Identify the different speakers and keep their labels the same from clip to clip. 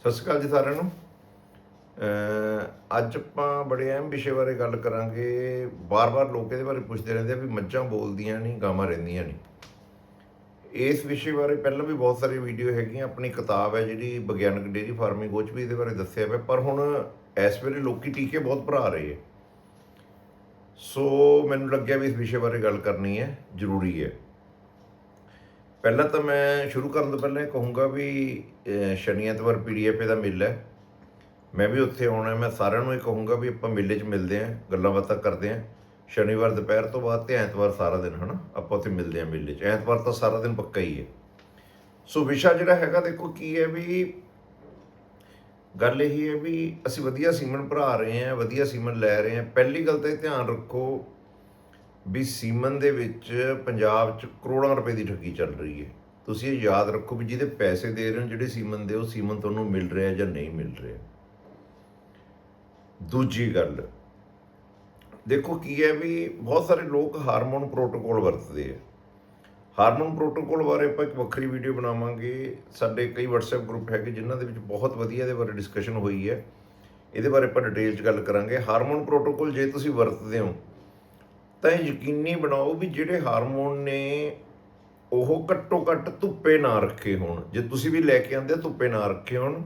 Speaker 1: ਸਤਿ ਸ਼੍ਰੀ ਅਕਾਲ ਜੀ ਸਾਰਿਆਂ ਨੂੰ। ਅੱਜ ਆਪਾਂ ਬੜੇ ਅਹਿਮ ਵਿਸ਼ੇ ਬਾਰੇ ਗੱਲ ਕਰਾਂਗੇ। ਬਾਰ-ਬਾਰ ਲੋਕ ਇਹਦੇ ਬਾਰੇ ਪੁੱਛਦੇ ਰਹਿੰਦੇ ਆ ਵੀ ਮੱਝਾਂ ਬੋਲਦੀਆਂ ਨਹੀਂ, ਗਾਵਾਂ ਰਹਿੰਦੀਆਂ ਨਹੀਂ। ਇਸ ਵਿਸ਼ੇ ਬਾਰੇ ਪਹਿਲਾਂ ਵੀ ਬਹੁਤ ਸਾਰੀ ਵੀਡੀਓ ਹੈਗੀਆਂ। ਆਪਣੀ ਕਿਤਾਬ ਹੈ ਜਿਹੜੀ ਵਿਗਿਆਨਕ ਡੇਰੀ ਫਾਰਮਿੰਗ, ਉਹ 'ਚ ਵੀ ਇਹਦੇ ਬਾਰੇ ਦੱਸਿਆ ਹੋਇਆ ਪਰ ਹੁਣ ਇਸ ਵੇਲੇ ਲੋਕੀ ਟੀਕੇ ਬਹੁਤ ਭਰਾ ਰਹੇ ਹੈ ਸੋ ਮੈਨੂੰ ਲੱਗਿਆ ਵੀ ਇਸ ਵਿਸ਼ੇ ਬਾਰੇ ਗੱਲ ਕਰਨੀ ਹੈ। ਜ਼ਰੂਰੀ ਹੈ। ਪਹਿਲਾਂ ਤਾਂ ਮੈਂ ਸ਼ੁਰੂ ਕਰਨ ਤੋਂ ਪਹਿਲਾਂ ਇਹ ਕਹੂੰਗਾ ਵੀ ਸ਼ਨੀ ਐਤਵਾਰ ਪੀਡੀਐਫ ਦਾ ਮਿਲ ਹੈ। ਮੈਂ ਵੀ ਉੱਥੇ ਆਉਣਾ ਮੈਂ ਸਾਰਿਆਂ ਨੂੰ ਇਹ ਕਹੂੰਗਾ ਵੀ ਆਪਾਂ ਮੇਲੇ 'ਚ ਮਿਲਦੇ ਆਂ ਗੱਲਾਂ ਬਾਤਾਂ ਕਰਦੇ ਆਂ ਸ਼ਨੀਵਾਰ, ਦੁਪਹਿਰ ਤੋਂ ਬਾਅਦ ਤੇ ਐਤਵਾਰ ਸਾਰਾ ਦਿਨ, ਹਨਾ? ਆਪਾਂ ਉੱਥੇ ਮਿਲਦੇ ਆਂ ਮੇਲੇ 'ਚ। ਐਤਵਾਰ ਤਾਂ ਸਾਰਾ ਦਿਨ ਪੱਕਾ ਹੀ ਹੈ। ਸੋ ਵਿਸ਼ਾ ਜਿਹੜਾ ਹੈਗਾ ਦੇਖੋ ਕੀ ਹੈ ਵੀ, ਗੱਲ ਇਹ ਹੈ ਵੀ ਅਸੀਂ ਵਧੀਆ ਸੀਮਨ ਭਰਾ ਰਹੇ ਹਾਂ, ਵਧੀਆ ਸੀਮਨ ਲੈ ਰਹੇ ਹਾਂ। ਪਹਿਲੀ ਗੱਲ ਤਾਂ ਇਹ ਧਿਆਨ ਰੱਖੋ ਵੀ ਸੀਮਨ ਦੇ ਵਿੱਚ ਪੰਜਾਬ 'ਚ ਕਰੋੜਾਂ ਰੁਪਏ ਦੀ ਠੱਗੀ ਚੱਲ ਰਹੀ ਹੈ। ਤੁਸੀਂ ਇਹ ਯਾਦ ਰੱਖੋ ਵੀ ਜਿਹਦੇ ਪੈਸੇ ਦੇ ਰਹੇ ਹੋ, ਜਿਹੜੇ ਸੀਮਨ ਦੇ, ਉਹ ਸੀਮਨ ਤੁਹਾਨੂੰ ਮਿਲ ਰਿਹਾ ਜਾਂ ਨਹੀਂ ਮਿਲ ਰਿਹਾ। ਦੂਜੀ ਗੱਲ, ਦੇਖੋ ਕੀ ਹੈ ਵੀ ਬਹੁਤ ਸਾਰੇ ਲੋਕ ਹਾਰਮੋਨ ਪ੍ਰੋਟੋਕੋਲ ਵਰਤਦੇ ਆ। ਹਾਰਮੋਨ ਪ੍ਰੋਟੋਕੋਲ ਬਾਰੇ ਆਪਾਂ ਇੱਕ ਵੱਖਰੀ ਵੀਡੀਓ ਬਣਾਵਾਂਗੇ। ਸਾਡੇ ਕਈ WhatsApp ਗਰੁੱਪ ਹੈਗੇ ਜਿਨ੍ਹਾਂ ਦੇ ਵਿੱਚ ਬਹੁਤ ਵਧੀਆ ਇਹਦੇ ਬਾਰੇ ਡਿਸਕਸ਼ਨ ਹੋਈ ਹੈ। ਇਹਦੇ ਬਾਰੇ ਆਪਾਂ ਡਿਟੇਲ 'ਚ ਗੱਲ ਕਰਾਂਗੇ। ਹਾਰਮੋਨ ਪ੍ਰੋਟੋਕੋਲ ਜੇ ਤੁਸੀਂ ਵਰਤਦੇ ਹੋ ਤਾਂ ਇਹ ਯਕੀਨੀ ਬਣਾਓ ਵੀ ਜਿਹੜੇ ਹਾਰਮੋਨ ਨੇ ਉਹ ਘੱਟੋ ਘੱਟ ਧੁੱਪੇ ਨਾ ਰੱਖੇ ਹੋਣ। ਜੇ ਤੁਸੀਂ ਵੀ ਲੈ ਕੇ ਆਂਦੇ ਧੁੱਪੇ ਨਾ ਰੱਖੇ ਹੋਣ।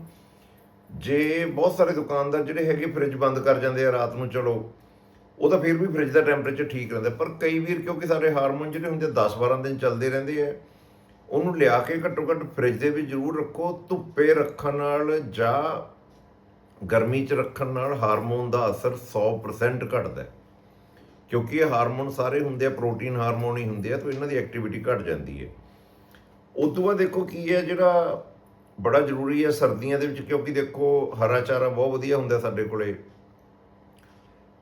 Speaker 1: ਜੇ ਬਹੁਤ ਸਾਰੇ ਦੁਕਾਨਦਾਰ ਜਿਹੜੇ ਹੈਗੇ ਫ੍ਰਿਜ ਬੰਦ ਕਰ ਜਾਂਦੇ ਆ ਰਾਤ ਨੂੰ, ਚਲੋ, ਉਹ ਤਾਂ ਫਿਰ ਵੀ ਫ੍ਰਿਜ ਦਾ ਟੈਂਪਰੇਚਰ ਠੀਕ ਰਹਿੰਦਾ। ਪਰ ਕਈ ਵੀਰ ਕਿਉਂਕਿ ਸਾਰੇ ਹਾਰਮੋਨ ਜਿਹੜੇ ਹੁੰਦੇ 10-12 ਦਿਨ ਚੱਲਦੇ ਰਹਿੰਦੇ ਆ, ਉਹਨੂੰ ਲਿਆ ਕੇ ਘੱਟੋ ਘੱਟ ਫ੍ਰਿਜ ਦੇ ਵਿੱਚ ਜ਼ਰੂਰ ਰੱਖੋ। ਧੁੱਪੇ ਰੱਖਣ ਨਾਲ ਜਾਂ ਗਰਮੀ 'ਚ ਰੱਖਣ ਨਾਲ ਹਾਰਮੋਨ ਦਾ ਅਸਰ 100% ਘਟਦਾ। ਹੈ ਕਿਉਂਕਿ ਇਹ ਹਾਰਮੋਨ ਸਾਰੇ ਹੁੰਦੇ ਆ, ਪ੍ਰੋਟੀਨ ਹਾਰਮੋਨ ਹੀ ਹੁੰਦੇ ਆ, ਤਾਂ ਇਹਨਾਂ ਦੀ ਐਕਟੀਵਿਟੀ ਘਟ ਜਾਂਦੀ ਹੈ। ਉਸ ਤੋਂ ਬਾਅਦ ਦੇਖੋ ਕੀ ਹੈ, ਜਿਹੜਾ ਬੜਾ ਜ਼ਰੂਰੀ ਹੈ ਸਰਦੀਆਂ ਦੇ ਵਿੱਚ, ਕਿਉਂਕਿ ਦੇਖੋ ਹਰਾ ਚਾਰਾ ਬਹੁਤ ਵਧੀਆ ਹੁੰਦਾ ਸਾਡੇ ਕੋਲੇ।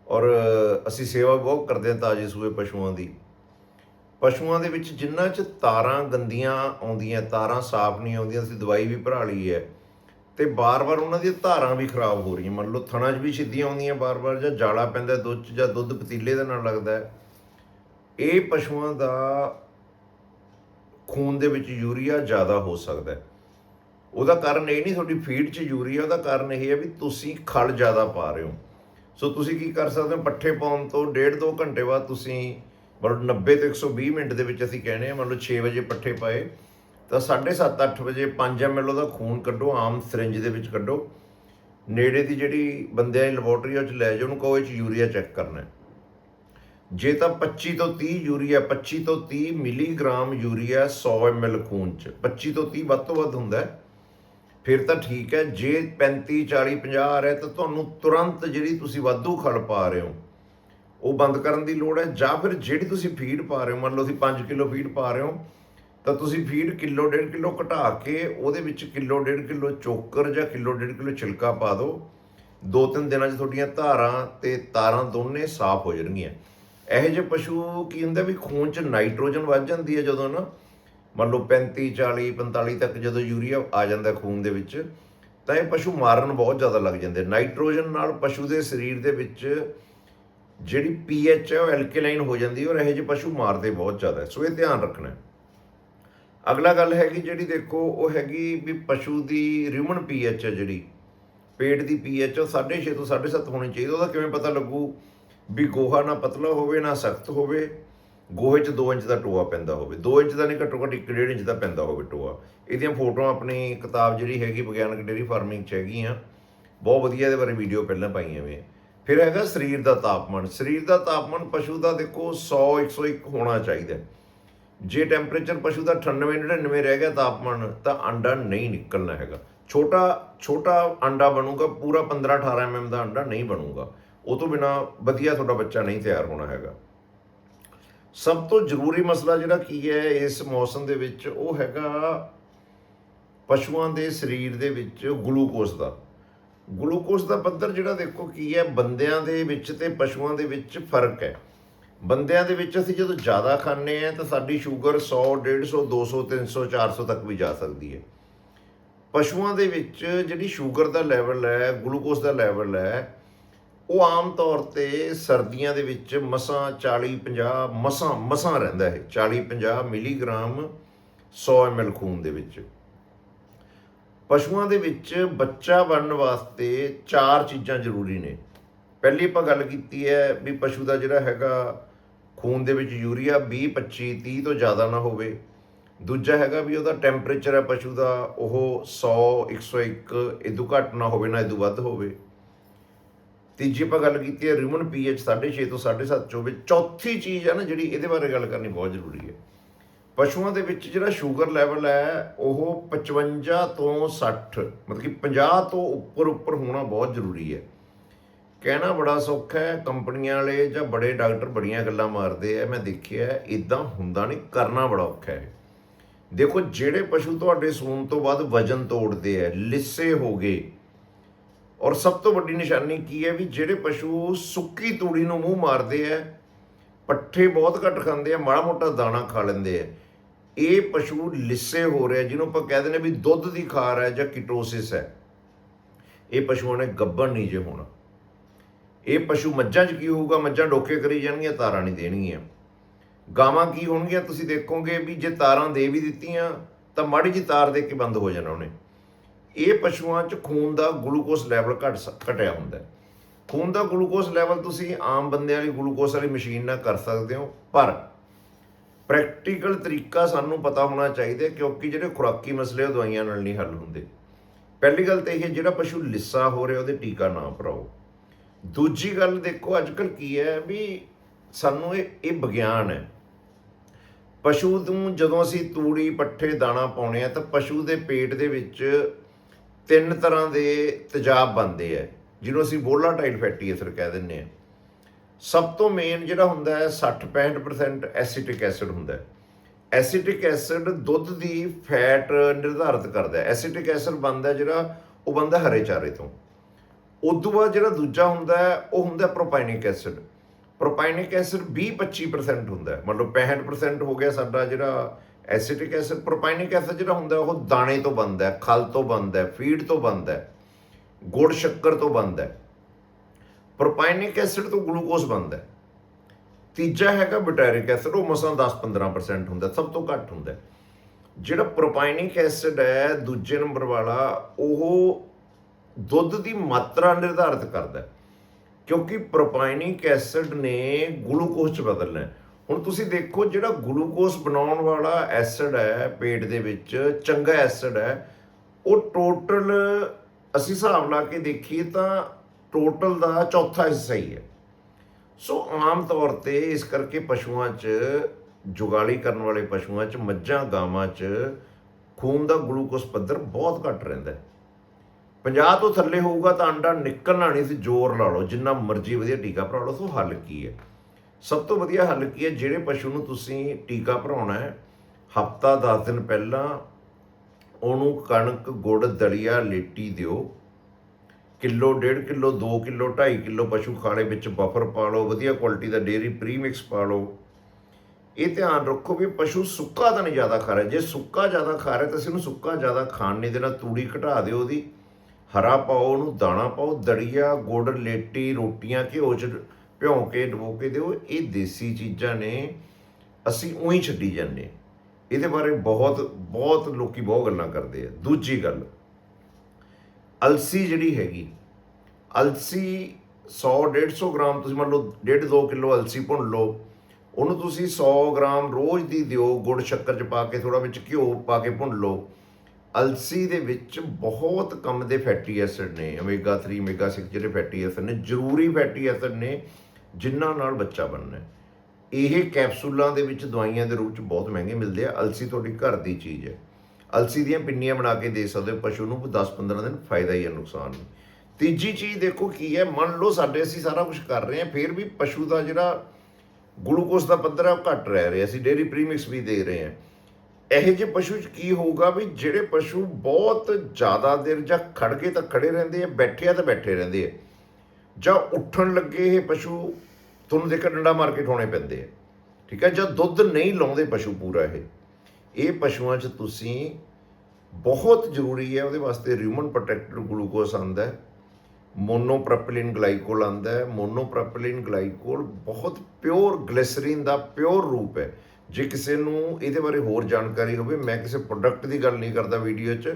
Speaker 1: ਔਰ ਅਸੀਂ ਸੇਵਾ ਬਹੁਤ ਕਰਦੇ ਹਾਂ ਤਾਜ਼ੇ ਸੂਏ ਪਸ਼ੂਆਂ ਦੀ। ਪਸ਼ੂਆਂ ਦੇ ਵਿੱਚ ਜਿੰਨਾ ਚ ਤਾਰਾਂ ਗੰਦੀਆਂ ਆਉਂਦੀਆਂ, ਤਾਰਾਂ ਸਾਫ਼ ਨਹੀਂ ਆਉਂਦੀਆਂ, ਅਸੀਂ ਦਵਾਈ ਵੀ ਭਰਾ ਲਈ ਹੈ। ਤੇ ਬਾਰ-ਬਾਰ ਉਹਨਾਂ ਦੀਆਂ ਧਾਰਾਂ ਵੀ ਖਰਾਬ ਹੋ ਰਹੀਆਂ। ਮੰਨ ਲਓ ਥਣਾ 'ਚ ਵੀ ਸਿੱਧੀਆਂ ਆਉਂਦੀਆਂ ਬਾਰ-ਬਾਰ, ਜਾਂ ਜਾਲਾ ਪੈਂਦਾ ਦੁੱਧ 'ਚ, ਜਾਂ ਦੁੱਧ ਪਤੀਲੇ ਦੇ ਨਾਲ ਲੱਗਦਾ ਹੈ। ਇਹ ਪਸ਼ੂਆਂ ਦਾ ਖੂਨ ਦੇ ਵਿੱਚ ਯੂਰੀਆ ਜ਼ਿਆਦਾ ਹੋ ਸਕਦਾ ਹੈ। ਉਹਦਾ ਕਾਰਨ ਇਹ ਨਹੀਂ, ਤੁਹਾਡੀ ਫੀਡ 'ਚ ਯੂਰੀਆ, ਉਹਦਾ ਕਾਰਨ ਇਹ ਹੈ ਵੀ ਤੁਸੀਂ ਖਲ ਜ਼ਿਆਦਾ ਪਾ ਰਹੇ ਹੋ। ਸੋ ਤੁਸੀਂ ਕੀ ਕਰ ਸਕਦੇ ਹੋ, ਪੱਠੇ ਪਾਉਣ ਤੋਂ ਡੇਢ ਦੋ ਘੰਟੇ ਬਾਅਦ ਤੁਸੀਂ ਮਤਲਬ 90 ਤੋਂ 120 ਮਿੰਟ ਦੇ ਵਿੱਚ ਅਸੀਂ ਕਹਿੰਦੇ ਹਾਂ, ਮੰਨ ਲਓ 6 ਵਜੇ ਪੱਠੇ ਪਾਏ। ਤਾਂ 7:30 8 ਵਜੇ 5 ml ਉਹਦਾ ਖੂਨ ਕੱਢੋ, ਆਮ ਸਿਰਿੰਜ ਦੇ ਵਿੱਚ ਕੱਢੋ। ਨੇੜੇ ਦੀ ਜਿਹੜੀ ਬੰਦਿਆਂ ਦੀ ਲੈਬੋਰਟਰੀ ਉਹ ਚ ਲੈ ਜਾਓ, ਉਹਨੂੰ ਕਹੋ ਇਹ ਚ ਯੂਰੀਆ ਚੈੱਕ ਕਰਨਾ ਜੇ ਤਾਂ 25 ਤੋਂ 30 ਯੂਰੀਆ 25 ਤੋਂ 30 ਮਿਲੀਗ੍ਰਾਮ ਯੂਰੀਆ 100 ml ਖੂਨ ਚ 25 ਤੋਂ 30 ਵੱਧ ਤੋਂ ਵੱਧ ਹੁੰਦਾ ਫਿਰ ਤਾਂ ਠੀਕ ਹੈ, ਜੇ 35 40 50 ਆ ਰਿਹਾ, ਤਾਂ ਤੁਹਾਨੂੰ ਤੁਰੰਤ ਜਿਹੜੀ ਤੁਸੀਂ ਵਾਧੂ ਖਲ ਪਾ ਰਹੇ ਹੋ, ਉਹ ਬੰਦ ਕਰਨ ਦੀ ਲੋੜ ਹੈ। ਜਾਂ ਫਿਰ ਜਿਹੜੀ ਤੁਸੀਂ ਫੀਡ ਪਾ ਰਹੇ ਹੋ, ਮੰਨ ਲਓ ਤੁਸੀਂ 5 ਕਿਲੋ ਫੀਡ ਪਾ ਰਹੇ ਹੋ ਤਾਂ ਤੁਸੀਂ ਫੀਡ ਕਿਲੋ, ਡੇਢ ਕਿਲੋ ਘਟਾ ਕੇ ਉਹਦੇ ਵਿੱਚ ਕਿਲੋ, ਡੇਢ ਕਿਲੋ ਚੋਕਰ ਜਾਂ ਕਿਲੋ, ਡੇਢ ਕਿਲੋ ਛਿਲਕਾ ਪਾ ਦਿਓ। ਦੋ ਤਿੰਨ ਦਿਨਾਂ 'ਚ ਤੁਹਾਡੀਆਂ ਧਾਰਾਂ ਤੇ ਤਾਰਾਂ ਦੋਨੇ ਸਾਫ਼ ਹੋ ਜਾਣਗੀਆਂ। ਇਹੋ ਜਿਹੇ ਪਸ਼ੂ ਕੀ ਹੁੰਦਾ ਵੀ ਖੂਨ 'ਚ ਨਾਈਟ੍ਰੋਜਨ ਵੱਧ ਜਾਂਦੀ ਹੈ ਜਦੋਂ ਨਾ, ਮੰਨ ਲਓ 35 40 45 ਤੱਕ ਜਦੋਂ ਯੂਰੀਆ ਆ ਜਾਂਦਾ ਖੂਨ ਦੇ ਵਿੱਚ, ਤਾਂ ਇਹ ਪਸ਼ੂ ਮਾਰਨ ਬਹੁਤ ਜ਼ਿਆਦਾ ਲੱਗ ਜਾਂਦੇ। ਨਾਈਟ੍ਰੋਜਨ ਨਾਲ ਪਸ਼ੂ ਦੇ ਸਰੀਰ ਦੇ ਵਿੱਚ ਜਿਹੜੀ ਪੀਐਚ ਹੈ ਉਹ ਐਲਕੇਲਾਈਨ ਹੋ ਜਾਂਦੀ ਔਰ ਇਹੋ ਜਿਹੇ ਪਸ਼ੂ ਮਾਰਦੇ ਬਹੁਤ ਜ਼ਿਆਦਾ ਸੋ ਇਹ ਧਿਆਨ ਰੱਖਣਾ ਅਗਲਾ ਗੱਲ ਹੈਗੀ ਜਿਹੜੀ ਦੇਖੋ, ਉਹ ਹੈਗੀ ਵੀ ਪਸ਼ੂ ਦੀ ਰਿਊਮਨ ਪੀਐਚ ਹੈ ਜਿਹੜੀ। ਪੇਟ ਦੀ ਪੀਐਚ ਉਹ 6.5 ਤੋਂ 7.5 ਹੋਣੀ ਚਾਹੀਦੀ। ਉਹਦਾ ਕਿਵੇਂ ਪਤਾ ਲੱਗੂ ਵੀ ਗੋਹਾ ਨਾ ਪਤਲਾ ਹੋਵੇ, ਨਾ ਸਖਤ ਹੋਵੇ? ਗੋਹੇ 'ਚ 2 ਇੰਚ ਦਾ ਟੋਆ ਪੈਂਦਾ ਹੋਵੇ। 2 ਇੰਚ ਦਾ ਨਹੀਂ, ਘੱਟੋ ਘੱਟ 1.5 ਇੰਚ ਦਾ ਪੈਂਦਾ ਹੋਵੇ ਟੋਆ। ਇਹਦੀਆਂ ਫੋਟੋਆਂ ਆਪਣੀ ਕਿਤਾਬ ਜਿਹੜੀ ਹੈਗੀ, ਵਿਗਿਆਨਕ ਡੇਰੀ ਫਾਰਮਿੰਗ 'ਚ ਹੈਗੀਆਂ ਬਹੁਤ ਵਧੀਆ ਇਹਦੇ ਬਾਰੇ ਵੀਡੀਓ ਪਹਿਲਾਂ ਪਾਈਆਂ ਹੋਈਆਂ ਫਿਰ ਹੈਗਾ ਸਰੀਰ ਦਾ ਤਾਪਮਾਨ। ਸਰੀਰ ਦਾ ਤਾਪਮਾਨ ਪਸ਼ੂ ਦਾ ਦੇਖੋ 100 101 ਹੋਣਾ ਚਾਹੀਦਾ। ਜੇ ਟੈਂਪਰੇਚਰ ਪਸ਼ੂ ਦਾ 98 99 ਰਹਿ ਗਿਆ ਤਾਪਮਾਨ, ਤਾਂ ਅੰਡਾ ਨਹੀਂ ਨਿਕਲਣਾ ਹੈਗਾ। ਛੋਟਾ ਛੋਟਾ ਅੰਡਾ ਬਣੂਗਾ, ਪੂਰਾ 15 18 ਐਮਐਮ ਦਾ ਅੰਡਾ ਨਹੀਂ ਬਣੂਗਾ। ਉਹ ਤੋਂ ਬਿਨਾ ਵਧੀਆ ਤੁਹਾਡਾ ਬੱਚਾ ਨਹੀਂ ਤਿਆਰ ਹੋਣਾ ਹੈਗਾ। ਸਭ ਤੋਂ ਜ਼ਰੂਰੀ ਮਸਲਾ ਜਿਹੜਾ ਕੀ ਹੈ, ਇਸ ਮੌਸਮ ਦੇ ਵਿੱਚ ਉਹ ਹੈਗਾ ਪਸ਼ੂਆਂ ਦੇ ਸਰੀਰ ਦੇ ਵਿੱਚ ਗਲੂਕੋਜ਼ ਦਾ। ਗਲੂਕੋਜ਼ ਦਾ ਪੱਧਰ ਜਿਹੜਾ ਦੇਖੋ ਕੀ ਹੈ, ਬੰਦਿਆਂ ਦੇ ਵਿੱਚ ਤੇ ਪਸ਼ੂਆਂ ਦੇ ਵਿੱਚ ਫ਼ਰਕ ਹੈ। ਬੰਦਿਆਂ ਦੇ ਵਿੱਚ ਅਸੀਂ ਜਦੋਂ ਜ਼ਿਆਦਾ ਖਾਂਦੇ ਆ ਤਾਂ ਸਾਡੀ ਸ਼ੂਗਰ 100 150 200 300 400 ਤੱਕ ਵੀ ਜਾ ਸਕਦੀ ਹੈ। ਪਸ਼ੂਆਂ ਦੇ ਵਿੱਚ ਜਿਹੜੀ ਸ਼ੂਗਰ ਦਾ ਲੈਵਲ ਹੈ ਗਲੂਕੋਜ਼ ਦਾ ਲੈਵਲ ਹੈ, ਉਹ ਆਮ ਤੌਰ ਤੇ ਸਰਦੀਆਂ ਦੇ ਵਿੱਚ ਮਸਾਂ 40 50 ਮਸਾਂ ਮਸਾਂ ਰਹਿੰਦਾ ਹੈ 40 50 ਮਿਲੀਗ੍ਰਾਮ 100 ml ਖੂਨ ਦੇ ਵਿੱਚ। ਪਸ਼ੂਆਂ ਦੇ ਵਿੱਚ ਬੱਚਾ ਬਣਨ ਵਾਸਤੇ ਚਾਰ ਚੀਜ਼ਾਂ ਜ਼ਰੂਰੀ ਨੇ। ਪਹਿਲੀ ਆਪਾਂ ਗੱਲ ਕੀਤੀ ਹੈ ਵੀ ਪਸ਼ੂ ਦਾ ਜਿਹੜਾ ਹੈਗਾ ਖੂਨ ਦੇ ਵਿੱਚ ਯੂਰੀਆ 20 25 30 ਤੋਂ ਜ਼ਿਆਦਾ ਨਾ ਹੋਵੇ। ਦੂਜਾ ਹੈਗਾ ਵੀ ਉਹਦਾ ਟੈਂਪਰੇਚਰ ਹੈ ਪਸ਼ੂ ਦਾ, ਉਹ 100 101 ਇਦੋਂ ਘੱਟ ਨਾ ਹੋਵੇ, ਨਾ ਇਦੋਂ ਵੱਧ ਹੋਵੇ। ਤੀਜੀ ਆਪਾਂ ਗੱਲ ਕੀਤੀ ਹੈ ਰਿਊਮਨ ਪੀਐਚ 6.5 ਤੋਂ 7.5 ਚ ਹੋਵੇ ਚੌਥੀ ਚੀਜ਼ ਹੈ ਨਾ ਜਿਹੜੀ ਇਹਦੇ ਬਾਰੇ ਗੱਲ ਕਰਨੀ ਬਹੁਤ ਜ਼ਰੂਰੀ ਹੈ। ਪਸ਼ੂਆਂ ਦੇ ਵਿੱਚ ਜਿਹੜਾ ਸ਼ੂਗਰ ਲੈਵਲ ਹੈ, ਉਹ 55 ਤੋਂ 60 ਮਤਲਬ ਕਿ 50 ਤੋਂ ਉੱਪਰ ਉੱਪਰ ਹੋਣਾ ਬਹੁਤ ਜ਼ਰੂਰੀ ਹੈ। ਕਹਿਣਾ ਬੜਾ ਸੌਖਾ ਹੈ, ਕੰਪਨੀਆਂ ਵਾਲੇ ਜਾਂ ਬੜੇ ਡਾਕਟਰ ਬੜੀਆਂ ਗੱਲਾਂ ਮਾਰਦੇ ਆ, ਮੈਂ ਦੇਖਿਆ ਇਦਾਂ ਹੁੰਦਾ ਨਹੀਂ, ਕਰਨਾ ਬੜਾ ਔਖਾ ਹੈ। ਦੇਖੋ, ਜਿਹੜੇ ਪਸ਼ੂ ਤੁਹਾਡੇ ਸੂਣ ਤੋਂ ਬਾਅਦ ਵਜਨ ਤੋੜਦੇ ਆ, ਲਿੱਸੇ ਹੋ ਗਏ, ਔਰ ਸਭ ਤੋਂ ਵੱਡੀ ਨਿਸ਼ਾਨੀ ਕੀ ਹੈ ਵੀ ਜਿਹੜੇ ਪਸ਼ੂ ਸੁੱਕੀ ਤੂੜੀ ਨੂੰ ਮੂੰਹ ਮਾਰਦੇ ਆ, ਪੱਠੇ ਬਹੁਤ ਘੱਟ ਖਾਂਦੇ ਆ, ਮਾੜਾ ਮੋਟਾ ਦਾਣਾ ਖਾ ਲੈਂਦੇ ਆ, ਇਹ ਪਸ਼ੂ ਲਿੱਸੇ ਹੋ ਰਿਹਾ ਜਿਹਨੂੰ ਆਪਾਂ ਕਹਿ ਦਿੰਦੇ ਵੀ ਦੁੱਧ ਦੀ ਖਾਰ ਹੈ ਜਾਂ ਕਿਟੋਸਿਸ ਹੈ, ਇਹ ਪਸ਼ੂਆਂ ਨੇ ਗੱਬਣ ਨਹੀਂ ਜੇ ਹੋਣਾ। ਇਹ ਪਸ਼ੂ ਮੱਝਾਂ 'ਚ ਕੀ ਹੋਊਗਾ? ਮੱਝਾਂ ਡੋਕੇ ਕਰੀ ਜਾਣਗੀਆਂ ਤਾਰਾਂ ਨਹੀਂ ਦੇਣਗੀਆਂ। ਗਾਵਾਂ ਕੀ ਹੋਣਗੀਆਂ? ਤੁਸੀਂ ਦੇਖੋਗੇ ਵੀ ਜੇ ਤਾਰਾਂ ਦੇ ਵੀ ਦਿੱਤੀਆਂ ਤਾਂ ਮਾੜੀ ਜੀ ਤਾਰ ਦੇ ਕੇ ਬੰਦ ਹੋ ਜਾਣਾ ਉਹਨੇ। ਇਹ ਪਸ਼ੂਆਂ 'ਚ ਖੂਨ ਦਾ ਗਲੂਕੋਸ ਲੈਵਲ ਘਟ ਘਟਿਆ ਹੁੰਦਾ ਖੂਨ ਦਾ ਗਲੂਕੋਸ ਲੈਵਲ ਤੁਸੀਂ ਆਮ ਬੰਦਿਆਂ ਵਾਲੀ ਗਲੂਕੋਸ ਵਾਲੀ ਮਸ਼ੀਨ ਨਾਲ ਕਰ ਸਕਦੇ ਹੋ ਪਰ ਪ੍ਰੈਕਟੀਕਲ ਤਰੀਕਾ ਸਾਨੂੰ ਪਤਾ ਹੋਣਾ ਚਾਹੀਦਾ ਕਿਉਂਕਿ ਜਿਹੜੇ ਖੁਰਾਕੀ ਮਸਲੇ ਉਹ ਦਵਾਈਆਂ ਨਾਲ ਨਹੀਂ ਹੱਲ ਹੁੰਦੇ। ਪਹਿਲੀ ਗੱਲ ਤੇ ਇਹ ਹੈ, ਜਿਹੜਾ ਪਸ਼ੂ ਲਿੱਸਾ ਹੋ ਰਿਹਾ ਉਹਦੇ ਟੀਕਾ ਨਾ ਭਰਾਓ। ਦੂਜੀ ਗੱਲ ਦੇਖੋ ਅੱਜ ਅੱਜਕੱਲ ਕੀ ਹੈ ਵੀ ਸਾਨੂੰ ਇਹ ਇਹ ਵਿਗਿਆਨ ਹੈ। ਪਸ਼ੂ ਨੂੰ ਜਦੋਂ ਅਸੀਂ ਤੂੜੀ, ਪੱਠੇ, ਦਾਣਾ ਪਾਉਣੇ ਆ ਤਾਂ ਪਸ਼ੂ ਦੇ ਪੇਟ ਦੇ ਵਿੱਚ ਤਿੰਨ ਤਰ੍ਹਾਂ ਦੇ ਤੇਜ਼ਾਬ ਬਣਦੇ ਆ, ਜਿਹਨੂੰ ਅਸੀਂ ਵੋਲਾਟਾਈਲ ਫੈਟੀ ਐਸਿਡ ਕਹਿ ਦਿੰਦੇ ਆ। ਸਭ ਤੋਂ ਮੇਨ ਜਿਹੜਾ ਹੁੰਦਾ ਹੈ 60-65% ਐਸੀਟਿਕ ਐਸਿਡ ਹੁੰਦਾ ਹੈ। ਐਸੀਟਿਕ ਐਸਿਡ ਦੁੱਧ ਦੀ ਫੈਟ ਨਿਰਧਾਰਿਤ ਕਰਦਾ ਹੈ। ਐਸੀਟਿਕ ਐਸਿਡ ਬਣਦਾ ਜਿਹੜਾ, ਉਹ ਬਣਦਾ ਹਰੇ ਚਾਰੇ ਤੋਂ। ਉਦੋਂ ਬਾਅਦ ਜਿਹੜਾ ਦੂਜਾ ਹੁੰਦਾ ਹੈ, ਉਹ ਹੁੰਦਾ ਪ੍ਰੋਪਾਈਨਿਕ ਐਸਿਡ। ਪ੍ਰੋਪਾਈਨਿਕ ਐਸਿਡ 20-25% ਹੁੰਦਾ ਹੈ। ਮਤਲਬ 65% ਹੋ ਗਿਆ ਸਾਡਾ ਜਿਹੜਾ ਐਸੀਟਿਕ ਐਸਿਡ। ਪ੍ਰੋਪਾਈਨਿਕ ਐਸਿਡ ਜਿਹੜਾ ਹੁੰਦਾ ਉਹ ਦਾਣੇ ਤੋਂ ਬਣਦਾ ਹੈ, ਖਲ ਤੋਂ ਬਣਦਾ ਹੈ, ਫੀਡ ਤੋਂ ਬਣਦਾ ਹੈ, ਗੁੜ, ਸ਼ੱਕਰ ਤੋਂ ਬਣਦਾ ਹੈ। ਪ੍ਰੋਪਾਈਨਿਕ ਐਸਿਡ ਤੋਂ ਗਲੂਕੋਜ਼ ਬਣਦਾ ਹੈ। ਤੀਜਾ ਹੈਗਾ ਬਟੈਰਿਕ ਐਸਿਡ, ਉਹ ਮਸਾਂ 10-15% ਹੁੰਦਾ ਸਭ ਤੋਂ ਘੱਟ ਹੁੰਦਾ ਜਿਹੜਾ ਪ੍ਰੋਪਾਈਨਿਕ ਐਸਿਡ ਹੈ, ਦੂਜੇ ਨੰਬਰ ਵਾਲਾ, ਉਹ ਦੁੱਧ ਦੀ ਮਾਤਰਾ ਨਿਰਧਾਰਿਤ ਕਰਦਾ ਕਿਉਂਕਿ ਪ੍ਰੋਪਾਈਨਿਕ ਐਸਿਡ ਨੇ ਗਲੂਕੋਜ਼ ਚ ਬਦਲਣਾ ਹੁਣ ਤੁਸੀਂ ਦੇਖੋ ਜਿਹੜਾ ਗਲੂਕੋਜ਼ ਬਣਾਉਣ ਵਾਲਾ ਐਸਿਡ ਹੈ, ਪੇਟ ਦੇ ਵਿੱਚ ਚੰਗਾ ਐਸਿਡ ਹੈ, ਉਹ ਟੋਟਲ ਅਸੀਂ ਹਿਸਾਬ ਲਾ ਕੇ ਦੇਖੀਏ ਤਾਂ ਟੋਟਲ ਦਾ ਚੌਥਾ ਹਿੱਸਾ ਹੀ ਹੈ। ਸੋ ਆਮ ਤੌਰ ਤੇ ਇਸ ਕਰਕੇ ਪਸ਼ੂਆਂ 'ਚ ਜੁਗਾਲੀ ਕਰਨ ਵਾਲੇ ਪਸ਼ੂਆਂ 'ਚ, ਮੱਝਾਂ, ਗਾਵਾਂ 'ਚ ਖੂਨ ਦਾ ਗਲੂਕੋਜ਼ ਪੱਧਰ ਬਹੁਤ ਘੱਟ ਰਹਿੰਦਾ ਹੈ। 50 ਤੋਂ ਥੱਲੇ ਹੋਊਗਾ ਤਾਂ ਅੰਡਾ ਨਿਕਲਣਾ ਨਹੀਂ ਸੀ, ਜ਼ੋਰ ਲਾ ਲਓ, ਜਿੰਨਾ ਮਰਜ਼ੀ ਵਧੀਆ ਟੀਕਾ ਭਰਾ ਲਓ, ਸੋ ਹੱਲ ਕੀ ਹੈ? ਸਭ ਤੋਂ ਵਧੀਆ ਹੱਲ ਕੀ ਹੈ, ਜਿਹੜੇ ਪਸ਼ੂ ਨੂੰ ਤੁਸੀਂ ਟੀਕਾ ਭਰਾਉਣਾ ਹੈ, ਹਫਤਾ 10 ਦਿਨ ਪਹਿਲਾਂ ਉਹਨੂੰ ਕਣਕ, ਗੁੜ, ਦਲੀਆ, ਲੇਟੀ ਦਿਓ। ਕਿਲੋ, ਡੇਢ ਕਿਲੋ 2 ਕਿਲੋ 2.5 ਕਿਲੋ ਪਸ਼ੂ ਖਾਣੇ ਵਿੱਚ ਬਫਰ ਪਾ ਲਓ, ਵਧੀਆ ਕੁਆਲਿਟੀ ਦਾ ਡੇਰੀ ਪ੍ਰੀਮਿਕਸ ਪਾ ਲਓ। ਇਹ ਧਿਆਨ ਰੱਖੋ ਵੀ ਪਸ਼ੂ ਸੁੱਕਾ ਤਾਂ ਨਹੀਂ ਜ਼ਿਆਦਾ ਖਾ ਰਿਹਾ, ਜੇ ਸੁੱਕਾ ਜ਼ਿਆਦਾ ਖਾ ਰਿਹਾ ਤਾਂ ਅਸੀਂ ਉਹਨੂੰ ਸੁੱਕਾ ਜ਼ਿਆਦਾ ਖਾਣ ਨਹੀਂ ਦੇਣਾ, ਤੂੜੀ ਘਟਾ ਦਿਓ ਉਹਦੀ। ਹਰਾ ਪਾਓ, ਉਹਨੂੰ ਦਾਣਾ ਪਾਓ ਦੜੀਆ ਗੁੜ, ਲੇਟੀ, ਰੋਟੀਆਂ, ਘਿਓ ਚ ਭਿਉਂ ਕੇ, ਡਬੋ ਕੇ ਦਿਓ। ਇਹ ਦੇਸੀ ਚੀਜ਼ਾਂ ਨੇ, ਅਸੀਂ ਉਹੀ ਛੱਡੀ ਜਾਂਦੇ ਇਹਦੇ ਬਾਰੇ ਬਹੁਤ ਬਹੁਤ ਲੋਕੀ ਬਹੁਤ ਗੱਲਾਂ ਕਰਦੇ ਆ। ਦੂਜੀ ਗੱਲ, ਅਲਸੀ ਜਿਹੜੀ ਹੈਗੀ, ਅਲਸੀ 100 150 ਗ੍ਰਾਮ, ਤੁਸੀਂ ਮੰਨ ਲਓ 1.5 2 ਕਿਲੋ ਅਲਸੀ ਭੁੰਨ ਲਓ, ਉਹਨੂੰ ਤੁਸੀਂ 100 ਗ੍ਰਾਮ ਰੋਜ਼ ਦੀ ਦਿਓ, ਗੁੜ ਸ਼ੱਕਰ ਚ ਪਾ ਕੇ ਥੋੜਾ ਵਿੱਚ ਘਿਓ ਪਾ ਕੇ ਭੁੰਨ ਲਓ। ਅਲਸੀ ਦੇ ਵਿੱਚ ਬਹੁਤ ਕੰਮ ਦੇ ਫੈਟੀ ਐਸਿਡ ਨੇ ਓਮੇਗਾ 3 ਓਮੇਗਾ 6 ਜਿਹੜੇ ਫੈਟੀ ਐਸਿਡ ਨੇ, ਜ਼ਰੂਰੀ ਫੈਟੀ ਐਸਿਡ ਨੇ, ਜਿਨ੍ਹਾਂ ਨਾਲ ਬੱਚਾ ਬਣਨਾ ਇਹ ਕੈਪਸੂਲਾਂ ਦੇ ਵਿੱਚ ਦਵਾਈਆਂ ਦੇ ਰੂਪ ਚ ਬਹੁਤ ਮਹਿੰਗੇ ਮਿਲਦੇ ਆ। ਅਲਸੀ ਤੁਹਾਡੀ ਘਰ ਦੀ ਚੀਜ਼ ਹੈ। ਅਲਸੀ ਦੀਆਂ ਪਿੰਨੀਆਂ ਬਣਾ ਕੇ ਦੇ ਸਕਦੇ ਹੋ, ਪਸ਼ੂ ਨੂੰ 10-15 ਦਿਨ ਫਾਇਦਾ ਹੀ ਹੈ, ਨੁਕਸਾਨ ਨਹੀਂ ਤੀਜੀ ਚੀਜ਼ ਦੇਖੋ ਕੀ ਹੈ, ਮੰਨ ਲਓ ਸਾਡੇ ਅਸੀਂ ਸਾਰਾ ਕੁਝ ਕਰ ਰਹੇ ਹਾਂ, ਫਿਰ ਵੀ ਪਸ਼ੂ ਦਾ ਜਿਹੜਾ ਗਲੂਕੋਜ਼ ਦਾ ਪੱਧਰ ਹੈ, ਉਹ ਘਟ ਰਹਿ ਰਿਹਾ। ਅਸੀਂ ਡੇਰੀ ਪ੍ਰੀਮਿਕਸ ਵੀ ਦੇ ਰਹੇ ਹਾਂ। ਇਹੋ ਜਿਹੇ ਪਸ਼ੂ 'ਚ ਕੀ ਹੋਊਗਾ ਵੀ ਜਿਹੜੇ ਪਸ਼ੂ ਬਹੁਤ ਜ਼ਿਆਦਾ ਦੇਰ ਜਾਂ ਖੜ ਕੇ ਤਾਂ ਖੜੇ ਰਹਿੰਦੇ ਆ, ਬੈਠੇ ਆ ਤਾਂ ਬੈਠੇ ਰਹਿੰਦੇ ਆ। ਜਾਂ ਉੱਠਣ ਲੱਗੇ ਇਹ ਪਸ਼ੂ ਤੁਹਾਨੂੰ ਦੇਖ ਡੰਡਾ ਮਾਰ ਕੇ ਠਾਉਣੇ ਪੈਂਦੇ ਆ। ਠੀਕ ਹੈ ਜਾਂ ਦੁੱਧ ਨਹੀਂ ਲਾਉਂਦੇ ਪਸ਼ੂ ਪੂਰਾ ਇਹ। ਇਹ ਪਸ਼ੂਆਂ 'ਚ ਤੁਸੀਂ ਬਹੁਤ ਜ਼ਰੂਰੀ ਹੈ, ਉਹਦੇ ਵਾਸਤੇ ਰਿਊਮਨ ਪ੍ਰੋਟੈਕਟਡ ਗਲੂਕੋਸ ਆਉਂਦਾ ਹੈ। ਮੋਨੋਪ੍ਰੋਪਿਲੀਨ ਗਲਾਈਕੋਲ ਆਉਂਦਾ ਹੈ। ਮੋਨੋਪ੍ਰੋਪਿਲੀਨ ਗਲਾਈਕੋਲ ਬਹੁਤ ਪਿਓਰ ਗਲਿਸਰੀਨ ਦਾ ਪਿਓਰ ਰੂਪ ਹੈ। ਜੇ ਕਿਸੇ ਨੂੰ ਇਹਦੇ ਬਾਰੇ ਹੋਰ ਜਾਣਕਾਰੀ ਹੋਵੇ, ਮੈਂ ਕਿਸੇ ਪ੍ਰੋਡਕਟ ਦੀ ਗੱਲ ਨਹੀਂ ਕਰਦਾ ਵੀਡੀਓ 'ਚ।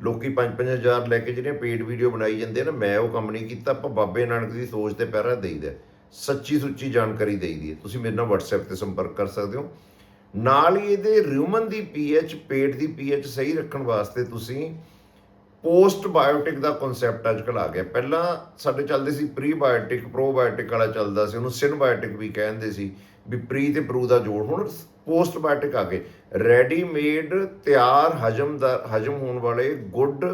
Speaker 1: ਲੋਕੀ 5-5000 ਲੈ ਕੇ ਜਿਹੜੀਆਂ ਪੇਡ ਵੀਡੀਓ ਬਣਾਈ ਜਾਂਦੇ ਆ ਨਾ, ਮੈਂ ਉਹ ਕੰਮ ਨਹੀਂ ਕੀਤਾ, ਆਪਾਂ ਬਾਬੇ ਨਾਨਕ ਦੀ ਸੋਚ ਤੇ ਪਹਿਰਾ ਦੇਈਦਾ ਸੱਚੀ ਸੁੱਚੀ ਜਾਣਕਾਰੀ ਦੇਈਦੀ ਹੈ। ਤੁਸੀਂ ਮੇਰੇ ਨਾਲ WhatsApp ਤੇ ਸੰਪਰਕ ਕਰ ਸਕਦੇ ਹੋ। ਨਾਲ ਹੀ ਇਹਦੇ ਰਿਊਮਨ ਦੀ ਪੀਐਚ ਪੇਟ ਦੀ ਪੀਐਚ ਸਹੀ ਰੱਖਣ ਵਾਸਤੇ ਤੁਸੀਂ ਪੋਸਟ ਬਾਇਓਟਿਕ ਦਾ ਕਨਸੈਪਟ ਅੱਜਕੱਲ ਆ ਗਿਆ। ਪਹਿਲਾਂ ਸਾਡੇ ਚੱਲਦੇ ਸੀ ਪ੍ਰੀ ਬਾਇਓਟਿਕ ਪ੍ਰੋਬਾਇਓਟਿਕ ਵਾਲਾ ਚੱਲਦਾ ਸੀ, ਉਹਨੂੰ ਸਿਨਬਾਇਓਟਿਕ ਵੀ ਕਹਿੰਦੇ ਸੀ। ਵੀ ਪ੍ਰੀ ਤੇ ਪ੍ਰੋ ਦਾ ਜੋੜ। ਹੁਣ ਪੋਸਟਬਾਇਓਟਿਕ ਆ ਗਏ। ਰੈਡੀਮੇਡ ਤਿਆਰ ਹਜਮ ਦਾ ਹਜਮ ਹੋਣ ਵਾਲੇ ਗੁੱਡ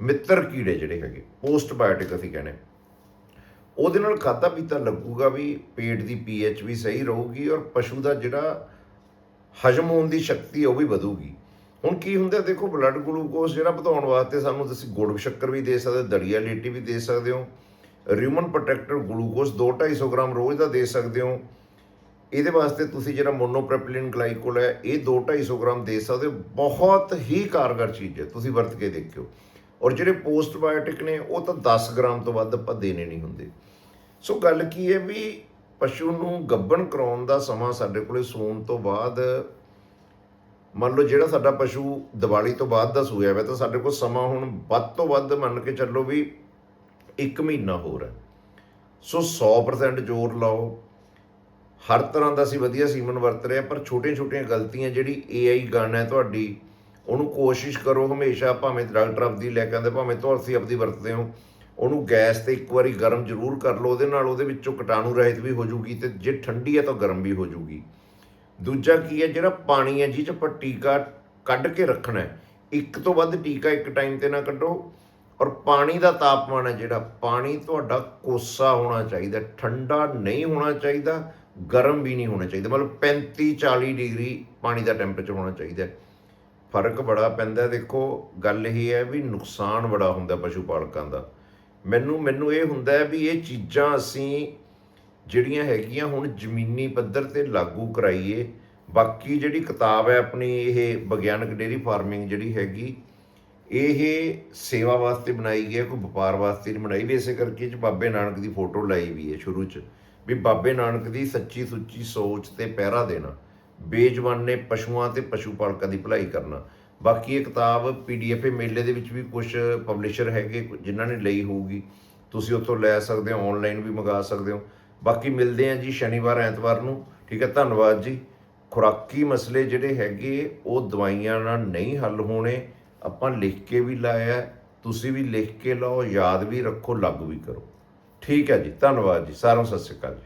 Speaker 1: ਮਿੱਤਰ ਕੀੜੇ ਜਿਹੜੇ ਹੈਗੇ ਪੋਸਟ ਬਾਇਓਟਿਕ ਅਸੀਂ ਕਹਿੰਦੇ ਉਹਦੇ ਨਾਲ ਖਾਦਾ ਪੀਤਾ ਲੱਗੂਗਾ ਵੀ, ਪੇਟ ਦੀ ਪੀਐਚ ਵੀ ਸਹੀ ਰਹੂਗੀ ਔਰ ਪਸ਼ੂ ਦਾ ਜਿਹੜਾ ਹਜਮ ਹੋਣ ਦੀ ਸ਼ਕਤੀ ਉਹ ਵੀ ਵਧੂਗੀ। ਹੁਣ ਕੀ ਹੁੰਦਾ, ਦੇਖੋ ਬਲੱਡ ਗਲੂਕੋਜ਼ ਜਿਹੜਾ ਵਧਾਉਣ ਵਾਸਤੇ ਸਾਨੂੰ ਤੁਸੀਂ ਗੁੜ ਸ਼ੱਕਰ ਵੀ ਦੇ ਸਕਦੇ, ਦਲੀਆ ਲੀਟੀ ਵੀ ਦੇ ਸਕਦੇ ਹੋ। ਰਿਊਮਨ ਪ੍ਰੋਟੈਕਟਰ ਗਲੂਕੋਜ਼ 2-250 ਗ੍ਰਾਮ ਰੋਜ਼ ਦਾ ਦੇ ਸਕਦੇ ਹੋ। ਇਹਦੇ ਵਾਸਤੇ ਤੁਸੀਂ ਜਿਹੜਾ ਮੋਨੋਪ੍ਰੋਪਿਲਿਨ ਗਲਾਈਕੋਲ ਹੈ, ਇਹ 2-250 ਗ੍ਰਾਮ ਦੇ ਸਕਦੇ ਹੋ। ਬਹੁਤ ਹੀ ਕਾਰਗਰ ਚੀਜ਼ ਹੈ, ਤੁਸੀਂ ਵਰਤ ਕੇ ਦੇਖਿਓ। ਔਰ ਜਿਹੜੇ ਪੋਸਟਬਾਇਓਟਿਕ ਨੇ, ਉਹ ਤਾਂ 10 ਗ੍ਰਾਮ ਤੋਂ ਵੱਧ ਆਪਾਂ ਦੇਣੇ ਨਹੀਂ ਹੁੰਦੇ। ਸੋ ਗੱਲ ਕੀ ਹੈ ਵੀ ਪਸ਼ੂ ਨੂੰ ਗੱਬਣ ਕਰਾਉਣ ਦਾ ਸਮਾਂ ਸਾਡੇ ਕੋਲੇ ਸੂਣ ਤੋਂ ਬਾਅਦ, ਮੰਨ ਲਓ ਜਿਹੜਾ ਸਾਡਾ ਪਸ਼ੂ ਦੀਵਾਲੀ ਤੋਂ ਬਾਅਦ ਦਾ ਸੂਇਆ ਹੋਇਆ, ਤਾਂ ਸਾਡੇ ਕੋਲ ਸਮਾਂ ਹੁਣ ਵੱਧ ਤੋਂ ਵੱਧ ਮੰਨ ਕੇ ਚੱਲੋ ਵੀ 1 ਮਹੀਨਾ ਹੋਰ ਹੈ। ਸੋ 100% ਜ਼ੋਰ ਲਾਓ ਹਰ ਤਰ੍ਹਾਂ ਦਾ ਅਸੀਂ ਵਧੀਆ ਸੀਮਨ ਵਰਤ ਰਹੇ ਹਾਂ, ਪਰ ਛੋਟੀਆਂ-ਛੋਟੀਆਂ ਗਲਤੀਆਂ ਜਿਹੜੀ AI ਗਨ ਹੈ ਤੁਹਾਡੀ, ਉਹਨੂੰ ਕੋਸ਼ਿਸ਼ ਕਰੋ ਹਮੇਸ਼ਾ, ਭਾਵੇਂ ਡਾਕਟਰ ਆਪਦੀ ਲੈ ਕੇ ਆਉਂਦੇ, ਭਾਵੇਂ ਤੁਸੀਂ ਆਪਦੀ ਵਰਤਦੇ ਹੋ, ਉਹਨੂੰ ਗੈਸ ਤੇ ਇੱਕ ਵਾਰੀ ਗਰਮ ਜ਼ਰੂਰ ਕਰ ਲਓ, ਉਹਦੇ ਨਾਲ ਉਹਦੇ ਵਿੱਚੋਂ ਕੀਟਾਣੂ ਰਹਿਤ ਵੀ ਹੋ ਜਾਊਗੀ ਤੇ ਜੇ ਠੰਡੀ ਹੈ ਤਾਂ ਗਰਮ ਵੀ ਹੋ ਜਾਊਗੀ। ਦੂਜਾ ਕੀ ਹੈ, ਜਿਹੜਾ ਪਾਣੀ ਹੈ ਜਿਹ ਚ ਆਪਾਂ ਟੀਕਾ ਕੱਢ ਕੇ ਰੱਖਣਾ ਹੈ, ਇੱਕ ਤੋਂ ਵੱਧ ਟੀਕਾ ਇੱਕ ਟਾਈਮ ਤੇ ਨਾ ਕੱਢੋ, ਔਰ ਪਾਣੀ ਦਾ ਤਾਪਮਾਨ ਹੈ ਜਿਹੜਾ, ਪਾਣੀ ਤੁਹਾਡਾ ਕੋਸਾ ਹੋਣਾ ਚਾਹੀਦਾ, ਠੰਡਾ ਨਹੀਂ ਹੋਣਾ ਚਾਹੀਦਾ ਗਰਮ ਵੀ ਨਹੀਂ ਹੋਣਾ ਚਾਹੀਦਾ। ਮਤਲਬ 35 40 ਡਿਗਰੀ ਪਾਣੀ ਦਾ ਟੈਂਪਰੇਚਰ ਹੋਣਾ ਚਾਹੀਦਾ ਫ਼ਰਕ ਬੜਾ ਪੈਂਦਾ ਦੇਖੋ, ਗੱਲ ਇਹ ਹੈ ਵੀ ਨੁਕਸਾਨ ਬੜਾ ਹੁੰਦਾ ਪਸ਼ੂ ਪਾਲਕਾਂ ਦਾ। ਮੈਨੂੰ ਮੈਨੂੰ ਇਹ ਹੁੰਦਾ ਵੀ ਇਹ ਚੀਜ਼ਾਂ ਅਸੀਂ ਜਿਹੜੀਆਂ ਹੈਗੀਆਂ ਹੁਣ ਜ਼ਮੀਨੀ ਪੱਧਰ ਤੇ ਲਾਗੂ ਕਰਾਈਏ। ਬਾਕੀ ਜਿਹੜੀ ਕਿਤਾਬ ਹੈ ਆਪਣੀ, ਇਹ ਵਿਗਿਆਨਕ ਡੇਰੀ ਫਾਰਮਿੰਗ ਜਿਹੜੀ ਹੈਗੀ, ਇਹ ਸੇਵਾ ਵਾਸਤੇ ਬਣਾਈ ਗਈ ਹੈ। ਕੋਈ ਵਪਾਰ ਵਾਸਤੇ ਨਹੀਂ ਬਣਾਈ। ਵੀ ਇਸੇ ਕਰਕੇ 'ਚ ਬਾਬੇ ਨਾਨਕ ਦੀ ਫੋਟੋ ਲਾਈ ਵੀ ਹੈ ਸ਼ੁਰੂ 'ਚ। ਵੀ ਬਾਬੇ ਨਾਨਕ ਦੀ ਸੱਚੀ ਸੁੱਚੀ ਸੋਚ ਤੇ ਪਹਿਰਾ ਦੇਣਾ। ਬੇਜਵਾਨੇ ਪਸ਼ੂਆਂ ਤੇ ਪਸ਼ੂ ਪਾਲਕਾਂ ਦੀ ਭਲਾਈ ਕਰਨਾ। ਬਾਕੀ ਇਹ ਕਿਤਾਬ ਪੀਡੀਐਫ ਮੇਲੇ ਦੇ ਵਿੱਚ ਵੀ ਕੁਝ ਪਬਲਿਸ਼ਰ ਹੈਗੇ ਜਿਨ੍ਹਾਂ ਨੇ ਲਈ ਹੋਊਗੀ। ਤੁਸੀਂ ਉੱਥੋਂ ਲੈ ਸਕਦੇ ਹੋ ਆਨਲਾਈਨ ਵੀ ਮੰਗਾ ਸਕਦੇ ਹੋ। ਬਾਕੀ ਮਿਲਦੇ ਹਾਂ ਜੀ ਸ਼ਨੀਵਾਰ, ਐਤਵਾਰ ਨੂੰ। ਠੀਕ ਹੈ, ਧੰਨਵਾਦ ਜੀ। ਖੁਰਾਕੀ ਮਸਲੇ ਜਿਹੜੇ ਹੈਗੇ, ਉਹ ਦਵਾਈਆਂ ਨਾਲ ਨਹੀਂ ਹੱਲ ਹੋਣੇ। ਆਪਾਂ ਲਿਖ ਕੇ ਵੀ ਲਾਇਆ, ਤੁਸੀਂ ਵੀ ਲਿਖ ਕੇ ਲਾਓ, ਯਾਦ ਵੀ ਰੱਖੋ, ਲਾਗੂ ਵੀ ਕਰੋ। ਠੀਕ ਹੈ ਜੀ ਧੰਨਵਾਦ ਜੀ ਸਾਰਿਆਂ ਨੂੰ ਸਤਿ ਸ਼੍ਰੀ ਅਕਾਲ ਜੀ।